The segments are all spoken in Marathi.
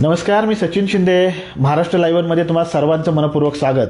नमस्कार मी सचिन शिंदे. महाराष्ट्र लाईव्हमध्ये तुम्हाला सर्वांचं मनपूर्वक स्वागत.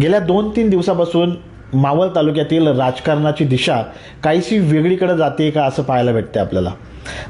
गेल्या दोन तीन दिवसापासून मावळ तालुक्यातील राजकारणाची दिशा काहीशी वेगळीकडे जाते का असं पाहायला भेटते आपल्याला.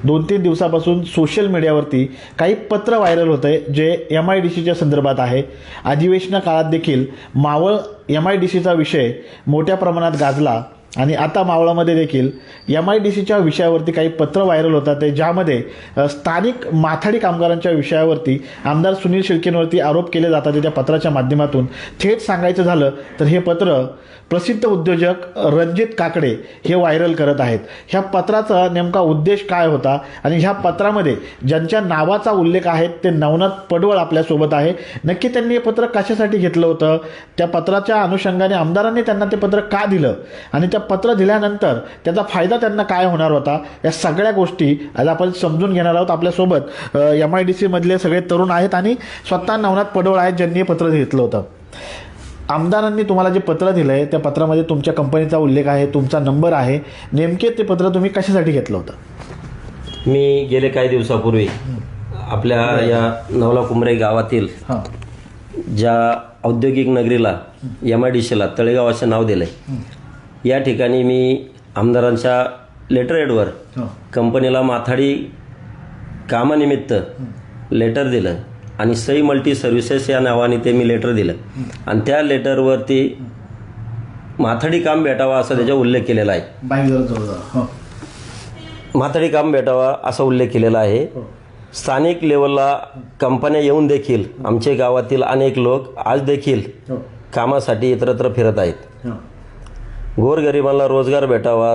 दोन तीन दिवसापासून सोशल मीडियावरती काही पत्र व्हायरल होत आहे जे एम आय डी सीच्या संदर्भात आहे. अधिवेशना काळात देखील मावळ एम आय डी सीचा विषय मोठ्या प्रमाणात गाजला. आणि आता मावळामध्ये देखील एम आय डी सीच्या विषयावरती काही पत्र व्हायरल होतात. ते ज्यामध्ये स्थानिक माथाडी कामगारांच्या विषयावरती आमदार सुनील शिर्केंवरती आरोप केले जातात. त्या पत्राच्या माध्यमातून थेट सांगायचं झालं तर हे पत्र प्रसिद्ध उद्योजक रणजित काकडे हे व्हायरल करत आहेत. ह्या पत्राचा नेमका उद्देश काय होता? आणि ह्या पत्रामध्ये ज्यांच्या नावाचा उल्लेख आहे ते नवनाथ पडवळ आपल्यासोबत आहे. नक्की त्यांनी हे पत्र कशासाठी घेतलं होतं? त्या पत्राच्या अनुषंगाने आमदारांनी त्यांना ते पत्र का दिलं? आणि त्या पत्र दिल्यानंतर त्याचा फायदा त्यांना काय होणार होता या सगळ्या गोष्टी आज आपण समजून घेणार आहोत आपल्यासोबत. एम आय डी सीमधले सगळे तरुण आहेत आणि स्वतः नवनाथ पडवळ आहेत ज्यांनी हे पत्र घेतलं होतं. आमदारांनी तुम्हाला जे पत्र दिलं आहे त्या पत्रामध्ये तुमच्या कंपनीचा उल्लेख आहे तुमचा नंबर आहे. नेमके ते पत्र तुम्ही कशासाठी घेतलं होतं? मी गेले काही दिवसापूर्वी आपल्या या नवला कुंभरे गावातील ज्या औद्योगिक नगरीला एम आय डी सीला तळेगाव असे नाव दिलं आहे या ठिकाणी मी आमदारांच्या लेटरहेडवर हां. कंपनीला माथाडी कामानिमित्त लेटर दिलं आणि सई मल्टी सर्व्हिसेस या नावाने ते मी लेटर दिलं. आणि त्या लेटरवरती माथाडी काम भेटावा असा त्याचा उल्लेख केलेला आहे. हं. म्हातारी काम भेटावा असा उल्लेख केलेला आहे. स्थानिक लेवलला कंपन्या येऊन देखील आमचे गावातील अनेक लोक आज देखील हो. कामासाठी इतरत्र फिरत आहेत. हं. गोरगरिबांना रोजगार भेटावा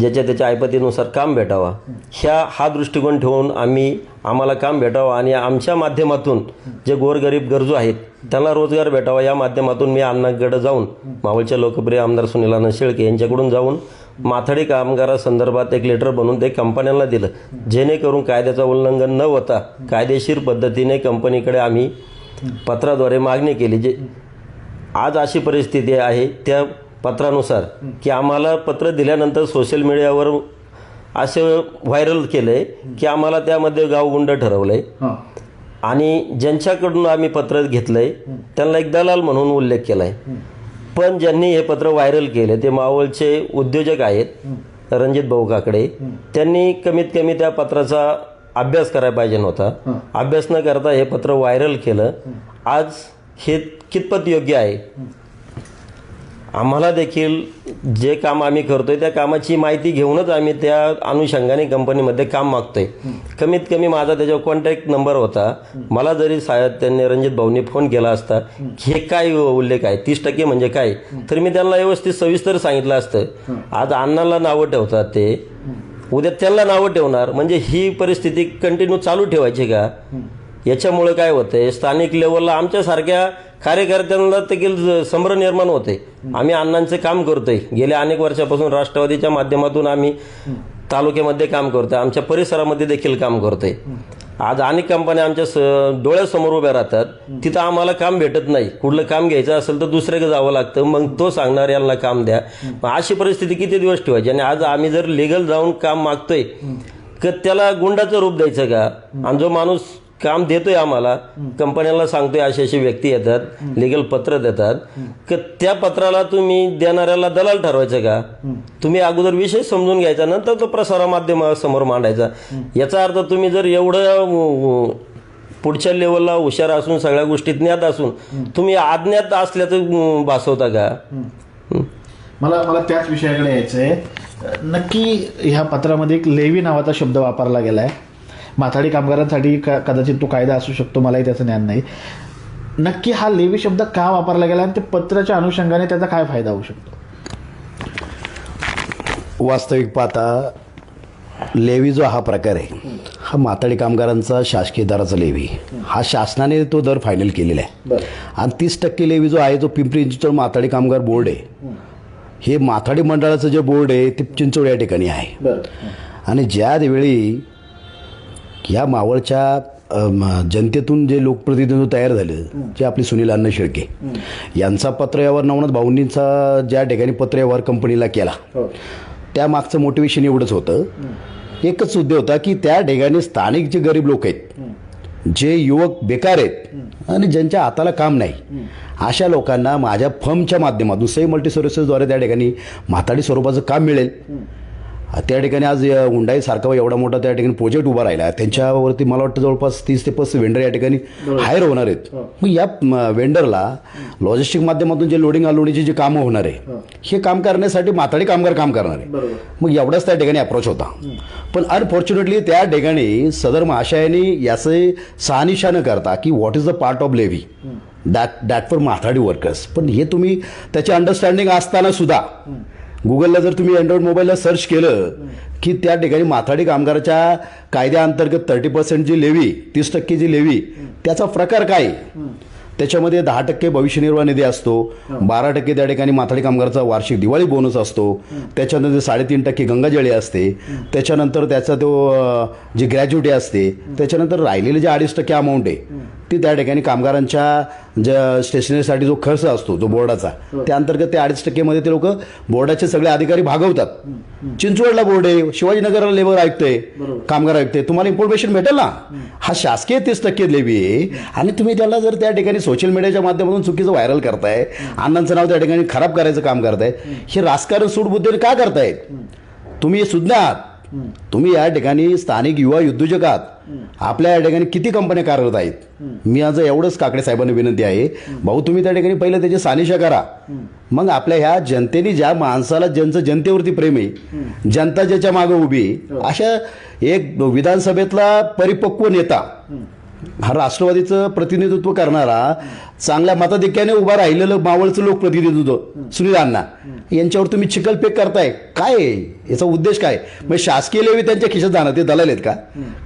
ज्याच्या त्याच्या ऐपतीनुसार काम भेटावा. ह्या हा दृष्टिकोन ठेवून आम्ही आम्हाला काम भेटावं आणि आमच्या माध्यमातून जे गोरगरीब गरजू आहेत त्यांना रोजगार भेटावा. या माध्यमातून मी अण्णाकडे जाऊन मावळच्या लोकप्रिय आमदार सुनीलानंद शेळके यांच्याकडून जाऊन माथाडी कामगारासंदर्भात एक लेटर बनवून ते कंपन्यांना दिलं. जेणेकरून कायद्याचं उल्लंघन न होता कायदेशीर पद्धतीने कंपनीकडे आम्ही पत्राद्वारे मागणी केली. जे आज अशी परिस्थिती आहे त्या पत्रानुसार की आम्हाला पत्र दिल्यानंतर सोशल मीडियावर असे व्हायरल केलं आहे की आम्हाला त्यामध्ये गावगुंड ठरवलं आहे हं. आणि ज्यांच्याकडून आम्ही पत्र घेतलं आहे त्यांना एक दलाल म्हणून उल्लेख केला आहे पण ज्यांनी हे पत्र व्हायरल केले ते मावळचे उद्योजक आहेत रणजित भाऊ काकडे त्यांनी कमीत कमी त्या पत्राचा अभ्यास करायला पाहिजे नव्हता. अभ्यास न करता हे पत्र व्हायरल केलं. आज हे कितपत योग्य आहे? आम्हाला देखील जे काम आम्ही करतोय त्या कामाची माहिती घेऊनच आम्ही त्या अनुषंगाने कंपनीमध्ये काम मागतोय. कमीत कमी माझा त्याच्यावर कॉन्टॅक्ट नंबर होता. मला जरी साहेब त्यांनी रणजित भाऊनी फोन केला असता हे काय उल्लेख आहे? तीस टक्के म्हणजे काय? तर मी त्यांना व्यवस्थित सविस्तर सांगितलं असतं. आज अण्णाला नावं ठेवतात ते. उद्या त्यांना नावं ठेवणार. म्हणजे ही परिस्थिती कंटिन्यू चालू ठेवायची का? याच्यामुळे काय होतंय? स्थानिक लेवलला आमच्यासारख्या कार्यकर्त्यांना देखील संभ्रम निर्माण होते. आम्ही अण्णांचे काम करतोय. गेल्या अनेक वर्षापासून राष्ट्रवादीच्या माध्यमातून आम्ही तालुक्यामध्ये काम करतोय. आमच्या परिसरामध्ये देखील काम करतोय. आज अनेक कंपन्या आमच्या स डोळ्यासमोर उभ्या राहतात. तिथं आम्हाला काम भेटत नाही. कुठलं काम घ्यायचं असेल तर दुसऱ्याकडे जावं लागतं. मग तो सांगणार यांना काम द्या. मग अशी परिस्थिती किती दिवस ठेवायची? आणि आज आम्ही जर लिगल जाऊन काम मागतोय तर त्याला गुंडाचं रूप द्यायचं का? आणि जो माणूस काम देतोय आम्हाला. कंपन्यांना सांगतोय अशी अशी व्यक्ती येतात लिगल पत्र देतात. तर त्या पत्राला तुम्ही देणाऱ्याला दलाल ठरवायचं का? तुम्ही अगोदर विषय समजून घ्यायचा नंतर तो प्रसार माध्यमासमोर मांडायचा याचा अर्थ तुम्ही जर एवढं पुढच्या लेवलला हुशार असून सगळ्या गोष्टी ज्ञात असून तुम्ही अज्ञात असल्याचं भासवता का? मला मला त्याच विषयाकडे यायचं आहे नक्की ह्या पत्रामध्ये एक लेवी नावाचा शब्द वापरला गेला आहे माथाडी कामगारांसाठी क कदाचित तो कायदा असू शकतो मलाही त्याचं ज्ञान नाही. नक्की हा लेवी शब्द का वापरला गेला आणि ते पत्राच्या अनुषंगाने त्याचा काय फायदा होऊ शकतो? वास्तविक पाहता लेवी जो हा प्रकार आहे हा माताडी कामगारांचा शासकीय दराचा लेवी. हा शासनाने तो दर फायनल केलेला आहे. आणि तीस टक्के लेवी जो आहे जो पिंपरी चिंचवड माताडी कामगार बोर्ड आहे हे माथाडी मंडळाचं जे बोर्ड आहे ते चिंचवड या ठिकाणी आहे. आणि ज्यावेळी या मावळच्या जनतेतून जे लोकप्रतिनिधी तयार झाले जे आपले सुनील अण्णा शेळके यांचा पत्रव्यवहार नवनाथ भाऊंनींचा ज्या ठिकाणी पत्रव्यवहार कंपनीला केला हो. त्या मागचं मोटिवेशन एवढंच होतं. एकच उद्देश होता की त्या ठिकाणी स्थानिक जे गरीब लोक आहेत जे युवक बेकार आहेत आणि ज्यांच्या हाताला काम नाही अशा लोकांना माझ्या फर्मच्या माध्यमातून सई मल्टी सर्व्हिसेसद्वारे त्या ठिकाणी म्हाताडी स्वरूपाचं काम मिळेल. त्या ठिकाणी आज हुंडाई सारखा एवढा मोठा त्या ठिकाणी प्रोजेक्ट उभा राहिला. त्यांच्यावरती मला वाटतं जवळपास तीस ते पस्तीस वेंडर या ठिकाणी हायर होणार आहेत. मग या वेंडरला लॉजिस्टिक माध्यमातून जे लोडिंग अनलोडिंगची जी कामं होणार आहे हे. काम करण्यासाठी माथाडी कामगार काम करणार आहे. मग एवढाच त्या ठिकाणी अप्रोच होता. पण अनफॉर्च्युनेटली त्या ठिकाणी सदर महाशयाने याचे सहानिशा न करता की what is the part of levy that that for Mathadi workers पण हे तुम्ही त्याचे अंडरस्टँडिंग असताना सुद्धा गुगलला जर तुम्ही अँड्रॉइड मोबाईलला सर्च केलं की त्या ठिकाणी माथाडी कामगाराच्या कायद्याअंतर्गत थर्टी पर्सेंट जी लेवी तीस टक्के जी लेवी त्याचा प्रकार काय? त्याच्यामध्ये दहा टक्के भविष्य निर्वाह निधी असतो बारा टक्के त्या ठिकाणी माथाडी कामगाराचा वार्षिक दिवाळी बोनस असतो त्याच्यानंतर साडेतीन टक्के गंगाजळी असते त्याच्यानंतर त्याचा तो जी ग्रॅज्युटी असते त्याच्यानंतर राहिलेले जे अडीच टक्के अमाऊंट आहे ती त्या ठिकाणी कामगारांच्या ज्या स्टेशनरीसाठी जो खर्च असतो जो बोर्डाचा त्या अंतर्गत ते अडीच टक्केमध्ये ते लोक बोर्डाचे सगळे अधिकारी भागवतात. चिंचवडला बोर्ड आहे शिवाजीनगरला लेबर आयुक्त आहे कामगार आयुक्त आहे. तुम्हाला इन्फॉर्मेशन भेटेल ना? हा शासकीय तीस टक्के लेवी आहे. आणि तुम्ही त्याला जर त्या ठिकाणी सोशल मीडियाच्या माध्यमातून चुकीचं व्हायरल करताय अण्णांचं नाव त्या ठिकाणी खराब करायचं काम करताय हे राजकारण सूडबुद्धीने का करतायत? तुम्ही सुज्ञ आहात तुम्ही या ठिकाणी स्थानिक युवा उद्योजक आहात आपल्या या ठिकाणी किती कंपन्या कार्यरत आहेत? मी आज एवढंच काकडे साहेबांना विनंती आहे. भाऊ तुम्ही त्या ठिकाणी पहिलं त्याची सानिशा करा. मग आपल्या ह्या जनतेने ज्या माणसाला ज्यांचं जनतेवरती प्रेम आहे जनता ज्याच्या मागे उभी आहे, अशा एक विधानसभेतला परिपक्व नेता हा राष्ट्रवादीचं प्रतिनिधित्व करणारा चांगल्या मताधिक्याने उभा राहिलेलं मावळचं लोकप्रतिनिधित्व सुनील अण्णा. यांच्यावर तुम्ही चिखलपेक करताय. काय? याचा उद्देश काय? म्हणजे शासकीय लेवी त्यांच्या खिशात जाणं ते दलाल आहेत का?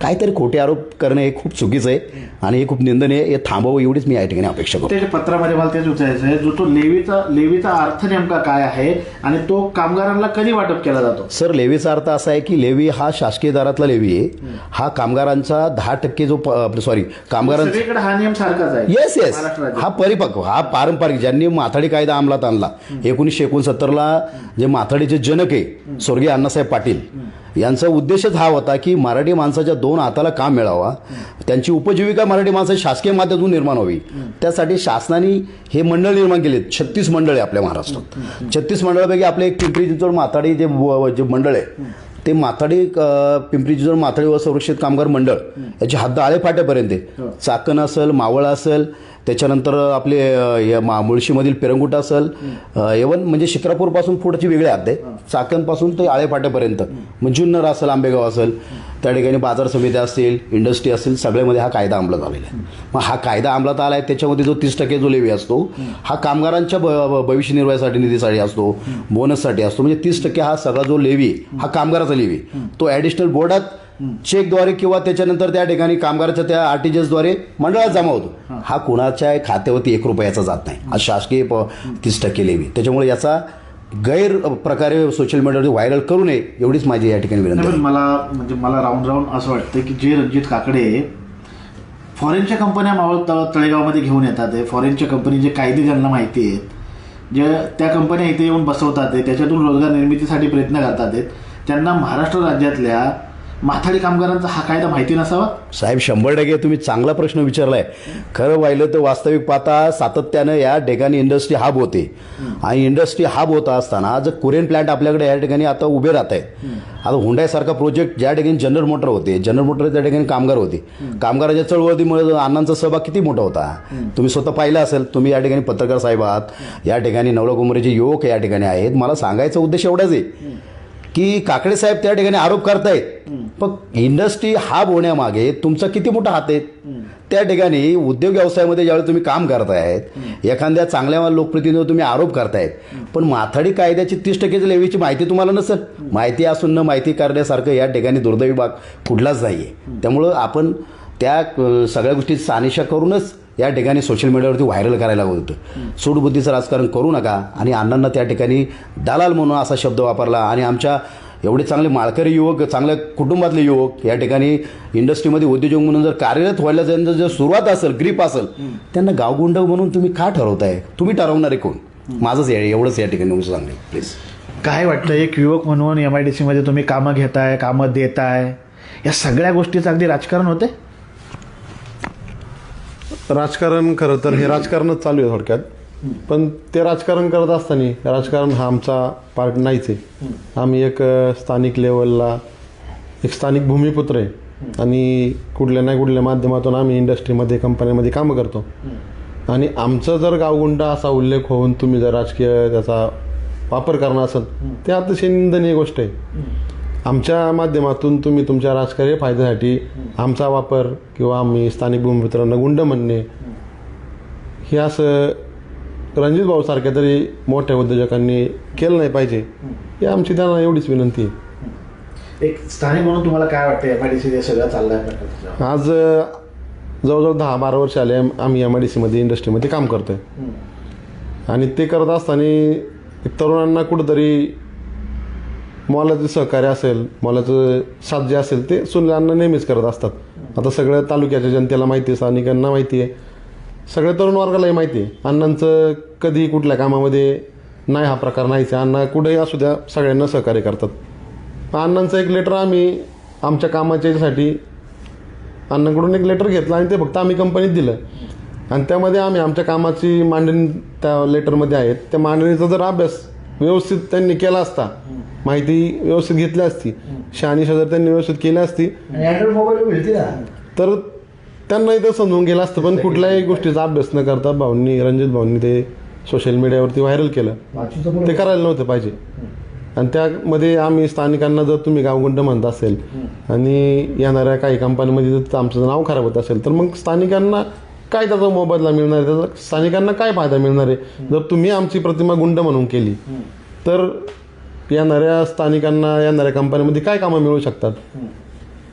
काहीतरी खोटे आरोप करणं हे खूप चुकीचं आहे आणि हे खूप निंदनीय आहे. हे थांबावं एवढीच मी या ठिकाणी अपेक्षा करतो. त्याच्या पत्रामध्ये मला तेच विचारायचं आहे जो तो लेवीचा लेवीचा अर्थ नेमका काय आहे आणि तो कामगारांना कधी वाटप केला जातो? सर लेवीचा अर्थ असा आहे की लेवी हा शासकीय दरातला लेवी आहे. हा कामगारांचा दहा टक्के जो सॉरी कामगारांचा हा नियम सारखाच आहे. येस येस राज्यात. हा परिपक्व हा पारंपरिक ज्यांनी माथाडी कायदा अंमलात आणला एकोणीसशे एकोणसत्तरला जे माथाडीचे जनक आहे स्वर्गीय अण्णासाहेब पाटील यांचा उद्देशच हा होता की मराठी माणसाच्या दोन हाताला काम मिळावा त्यांची उपजीविका मराठी माणसाची शासकीय माध्यमातून निर्माण व्हावी. त्यासाठी शासनाने हे मंडळ निर्माण केले छत्तीस मंडळ आहे आपल्या महाराष्ट्रात. छत्तीस मंडळापैकी आपले एक पिंपरी चिंचवड माथाडी जे जे मंडळ आहे ते माथाडी पिंपरी चिंचवड माथाडी व संरक्षित कामगार मंडळ याची हद्द आळे फाट्यापर्यंत आहे चाकण असेल मावळ असेल त्याच्यानंतर आपले या मा- मुळशीमधील पेरंगुट असेल एवन म्हणजे शिक्रापूरपासून पुढची वेगळी आहे चाकणपासून ते आळे फाट्यापर्यंत मग जुन्नर असेल आंबेगाव असेल त्या ठिकाणी बाजार समित्या असतील इंडस्ट्री असतील सगळ्यामध्ये हा कायदा अंमलात आलेला आहे. मग हा कायदा अंमलात आला आहे त्याच्यामध्ये जो तीस टक्के जो लेवी असतो हा कामगारांच्या भ- भविष्य निर्वाहासाठी निधीसाठी असतो बोनससाठी असतो म्हणजे तीस टक्के हा सगळा जो लेवी हा कामगाराचा लेवी. तो ॲडिशनल बोर्डात चेकद्वारे किंवा त्याच्यानंतर त्या ठिकाणी कामगाराच्या त्या आरटीजीएसद्वारे मंडळात जमा होतो. हा. कुणाच्या खात्यावरती एक रुपयाचा जात नाही. हा शासकीय प- तीस टक्के लेवी. त्याच्यामुळे याचा गैर प्रकारे सोशल मीडियावर व्हायरल करू नये एवढीच माझी या ठिकाणी विनंती मला म्हणजे मला राऊंड राऊंड असं वाटतं की जे रणजित काकडे फॉरेनच्या कंपन्या मावळ तळ तळेगावमध्ये घेऊन येतात आहे. फॉरेनच्या कंपनीचे कायदे ज्यांना माहिती आहेत जे त्या कंपन्या इथे येऊन बसवतात आहे त्याच्यातून रोजगार निर्मितीसाठी प्रयत्न करतात आहेत. त्यांना महाराष्ट्र राज्यातल्या माथाडी कामगारांचा हा कायदा माहिती नसावा? साहेब शंभर टक्के तुम्ही चांगला प्रश्न विचारलाय. खरं पाहिलं तर वास्तविक पाहता सातत्यानं या ठिकाणी इंडस्ट्री हाब होते. आणि इंडस्ट्री हाब होता असताना जर कोरियन प्लांट आपल्याकडे या ठिकाणी आता उभे राहत आहेत. आता हुंडाईसारखा प्रोजेक्ट ज्या ठिकाणी जनरल मोटर होते जनरल मोटर त्या ठिकाणी कामगार होते. कामगाराच्या चळवळीमुळे अण्णांचा सहभाग किती मोठा होता? तुम्ही स्वतः पाहिलं असेल तुम्ही या ठिकाणी पत्रकार साहेब आहात. या ठिकाणी नवलकुमारीचे युवक या ठिकाणी आहेत. मला सांगायचा उद्देश एवढाच आहे. की काकडे साहेब त्या ठिकाणी आरोप करतायत. पण इंडस्ट्री हाब होण्यामागे तुमचा किती मोठा हात आहे? त्या ठिकाणी उद्योग व्यवसायामध्ये ज्यावेळी तुम्ही काम करतायत एखाद्या चांगल्या लोकप्रतिनिधीवर तुम्ही आरोप करतायत. पण माथाडी कायद्याची तीस टक्केची लेवीची माहिती तुम्हाला नसेल माहिती असून न माहिती करण्यासारखं या ठिकाणी दुर्दैवी भाग कुठलाच नाही आहे त्यामुळं आपण त्या सगळ्या गोष्टी सानिशा करूनच या ठिकाणी सोशल मीडियावरती व्हायरल करायला होतं. सूडबुद्धीचं राजकारण करू नका आणि अण्णांना त्या ठिकाणी दलाल म्हणून असा शब्द वापरला आणि आमच्या एवढे चांगले माळकरी युवक चांगल्या कुटुंबातले युवक या ठिकाणी इंडस्ट्रीमध्ये उद्योजक म्हणून जर कार्यरत व्हायला त्यांचं जर सुरुवात असेल ग्रीप असेल त्यांना गावगुंड म्हणून तुम्ही का ठरवताय? तुम्ही ठरवणारे कोण? माझंच हे- एवढंच या ठिकाणी सांगेल प्लीज काय वाटतं एक युवक म्हणून एम आय डी सीमध्ये तुम्ही कामं घेताय कामं देताय या सगळ्या गोष्टीचं अगदी राजकारण होते राजकारण खरं तर हे राजकारणच चालू आहे थोडक्यात. पण ते राजकारण करत असताना राजकारण हा आमचा पार्ट नाहीच आहे. आम्ही एक स्थानिक लेवलला एक स्थानिक भूमिपुत्र आहे. आणि कुठल्या नाही कुठल्या माध्यमातून आम्ही इंडस्ट्रीमध्ये कंपन्यामध्ये कामं करतो. आणि आमचं जर गावगुंडा असा उल्लेख होऊन तुम्ही जर राजकीय त्याचा वापर करणार असाल ते अतिशय निंदनीय गोष्ट आहे. आमच्या माध्यमातून तुम्ही तुमच्या राजकीय फायद्यासाठी आमचा वापर किंवा आम्ही स्थानिक भूमिपुत्रांना गुंड म्हणणे हे असं रणजित भाऊ सारख्या तरी मोठ्या उद्योजकांनी केलं नाही पाहिजे ही आमची त्यांना एवढीच विनंती आहे. एक स्थानिक म्हणून तुम्हाला काय वाटतं एम आय डी सी सगळं चाललंय प्रकारचं? आज जवळजवळ दहा बारा वर्ष आले आम- आम्ही एम आय डी सीमध्ये इंडस्ट्रीमध्ये काम करतोय. आणि ते करत असताना तरुणांना कुठंतरी मोलाचं सहकार्य असेल मोलाचं साथ जे असेल ते सुनीलांना नेहमीच करत असतात. आता सगळ्या तालुक्याच्या जनतेला माहिती आहे स्थानिकांना माहिती आहे. सगळ्या तरुण वर्गालाही माहिती आहे. अण्णांचं कधी कुठल्या कामामध्ये नाही हा प्रकार नाहीच आहे. अण्णा कुठेही असू द्या सगळ्यांना सहकार्य करतात. अण्णांचं एक लेटर आम्ही आमच्या कामाच्या याच्यासाठी अण्णांकडून एक लेटर घेतलं आणि ते फक्त आम्ही कंपनीत दिलं. आणि त्यामध्ये आम्ही आमच्या कामाची मांडणी त्या लेटरमध्ये आहेत. त्या मांडणीचा जर अभ्यास व्यवस्थित त्यांनी केला असता. माहिती व्यवस्थित घेतली असती. शहानिशा जर त्यांनी व्यवस्थित केली असती. मोबाईल मिळते तर त्यांनाही ते समजून गेलं असतं पण कुठल्याही गोष्टीचा अभ्यास न करता भाऊंनी रणजित भाऊंनी ते सोशल मीडियावरती व्हायरल केलं. ते करायला नव्हतं पाहिजे. आणि त्यामध्ये आम्ही स्थानिकांना जर तुम्ही गावगुंड म्हणत असेल आणि येणाऱ्या काही कंपन्यांमध्ये जर आमचं नाव खराब होत असेल तर मग स्थानिकांना काय त्याचा मोबदला मिळणार आहे? त्याचा स्थानिकांना काय फायदा मिळणार आहे? जर तुम्ही आमची प्रतिमा गुंड म्हणून केली तर येणाऱ्या स्थानिकांना येणाऱ्या कंपन्यांमध्ये काय कामं मिळू शकतात?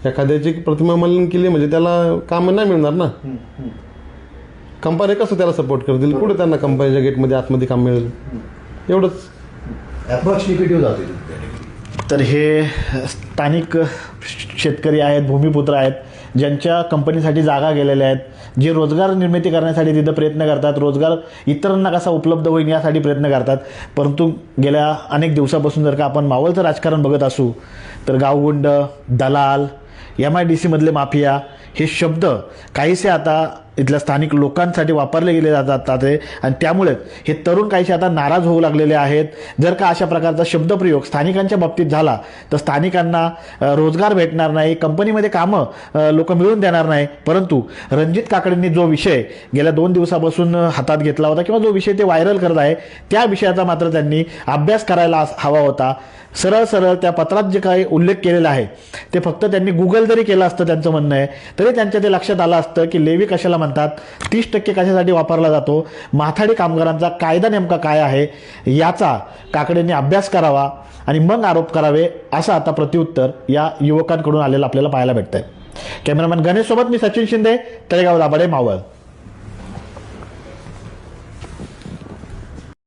एखाद्याची प्रतिमा मलिन केली म्हणजे त्याला कामं नाही मिळणार ना? कंपनी कसं त्याला सपोर्ट करतील? कुठे त्यांना कंपनीच्या गेटमध्ये आतमध्ये काम मिळेल? एवढंच. अप्रॉक्स निगेटिव्ह जाते तर हे स्थानिक शेतकरी आहेत भूमिपुत्र आहेत ज्यांच्या कंपनीसाठी जागा गेलेल्या आहेत. जे रोजगार निर्मिती करण्यासाठी तिथं प्रयत्न करतात रोजगार इतरांना कसा उपलब्ध होईल यासाठी प्रयत्न करतात. परंतु गेल्या अनेक दिवसापासून जर का आपण मावळचं राजकारण बघत असू तर गावगुंड दलाल एम आय डी सीमधले माफिया हे शब्द काहीसे आता इथल्या स्थानिक लोकांसाठी वापरले गेले जातात आणि त्यामुळे हे तरुण काहीसे आता नाराज होऊ लागलेले आहेत. जर का अशा प्रकारचा शब्दप्रयोग स्थानिकांच्या बाबतीत झाला तर स्थानिकांना रोजगार भेटणार नाही कंपनीमध्ये कामं लोक मिळून देणार नाही. परंतु रणजित काकडेंनी जो विषय गेल्या दोन दिवसापासून हातात घेतला होता किंवा जो विषय ते व्हायरल करत आहे त्या विषयाचा मात्र त्यांनी अभ्यास करायला हवा होता. सरळ सरळ त्या पत्रात जे काही उल्लेख केलेला आहे ते फक्त त्यांनी गुगल जरी केलं असतं त्यांचं म्हणणं आहे तरी त्यांच्या ते लक्षात आलं असतं की लेवी कशाला म्हणतात तीस टक्के कशासाठी वापरला जातो? माथाडी कामगारांचा कायदा नेमका काय आहे? याचा काकडेंनी अभ्यास करावा आणि मग आरोप करावे असं आता प्रत्युत्तर या युवकांकडून आलेलं आपल्याला पाहायला भेटतंय. कॅमेरामॅन गणेश सोबत मी सचिन शिंदे तळेगाव दाभाडे मावळ.